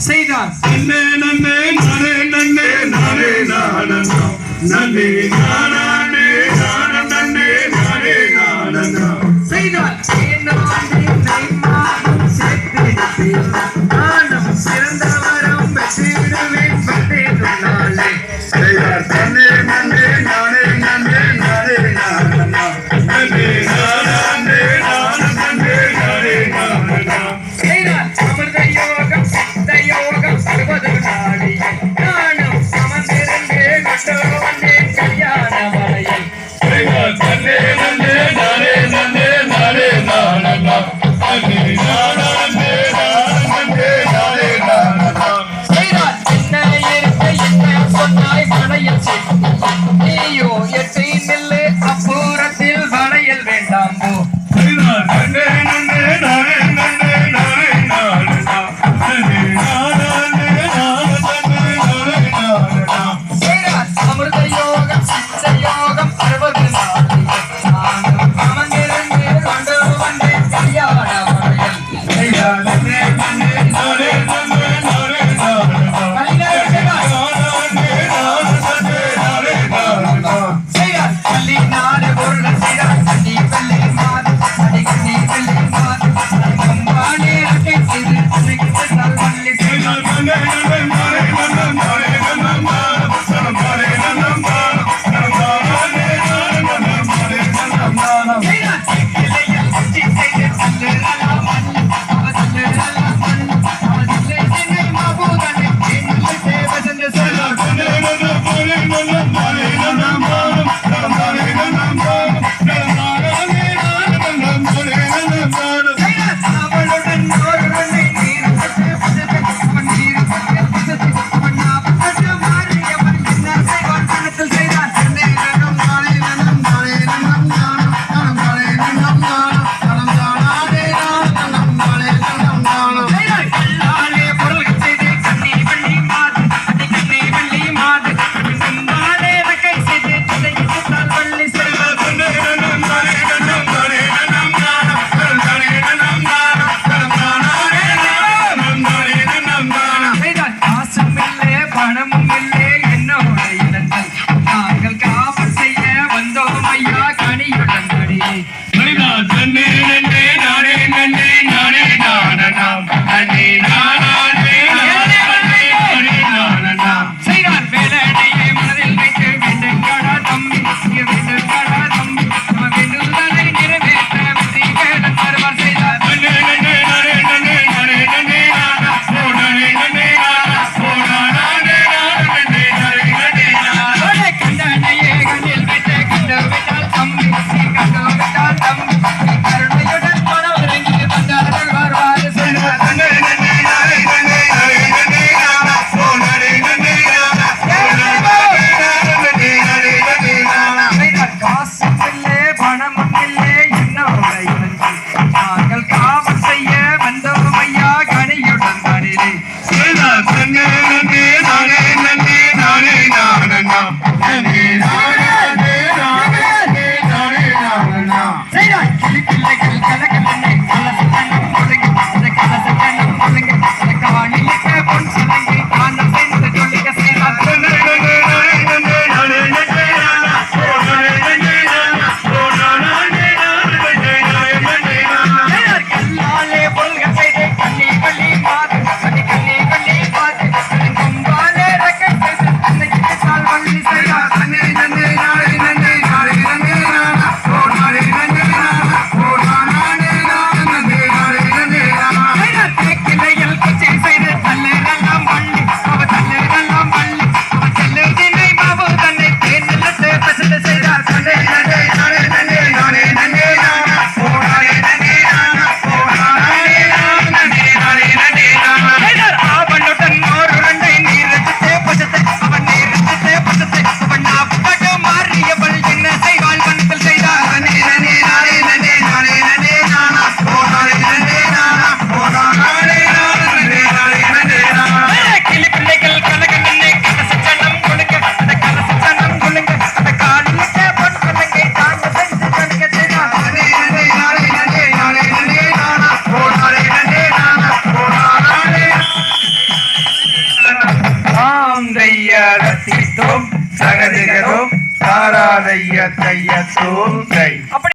செய்தார் நன்னே நன்னே நானே நன்னே நானே நானந்தா நானே நானே தாராதைய தைய தோம்